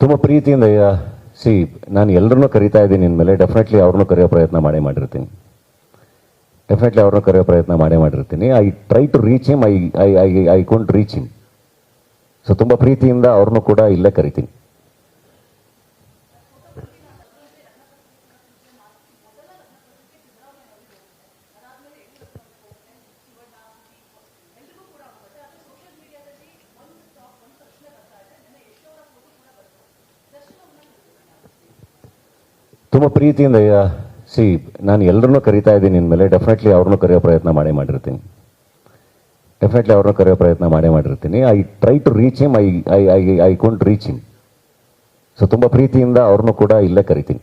ತುಂಬ ಪ್ರೀತಿಯಿಂದ ಸಿ, ನಾನು ಎಲ್ಲರನ್ನೂ ಕರಿತಾ ಇದ್ದೀನಿ ಇನ್ಮೇಲೆ ಡೆಫಿನೆಟ್ಲಿ ಅವ್ರನ್ನೂ ಕರೆಯೋ ಪ್ರಯತ್ನ ಮಾಡೇ ಮಾಡಿರ್ತೀನಿ. ಡೆಫಿನೆಟ್ಲಿ ಅವ್ರನ್ನೂ ಕರೆಯೋ ಪ್ರಯತ್ನ ಮಾಡೇ ಮಾಡಿರ್ತೀನಿ. I try to reach him I I I I can't reach him so ತುಂಬ ಪ್ರೀತಿಯಿಂದ ಅವ್ರನ್ನೂ ಕೂಡ ಇಲ್ಲೇ ಕರಿತೀನಿ. ತುಂಬ ಪ್ರೀತಿಯಿಂದ ಸಿ, ನಾನು ಎಲ್ಲರನ್ನೂ ಕರಿತಾ ಇದ್ದೀನಿ ಇನ್ಮೇಲೆ ಡೆಫಿನೆಟ್ಲಿ ಅವ್ರನ್ನೂ ಕರೆಯೋ ಪ್ರಯತ್ನ ಮಾಡೇ ಮಾಡಿರ್ತೀನಿ. ಡೆಫಿನೆಟ್ಲಿ ಅವ್ರನ್ನೂ ಕರೆಯೋ ಪ್ರಯತ್ನ ಮಾಡೇ ಮಾಡಿರ್ತೀನಿ. I try to reach him I I I I can't reach him so ತುಂಬ ಪ್ರೀತಿಯಿಂದ ಅವ್ರನ್ನೂ ಕೂಡ ಇಲ್ಲೇ ಕರಿತೀನಿ.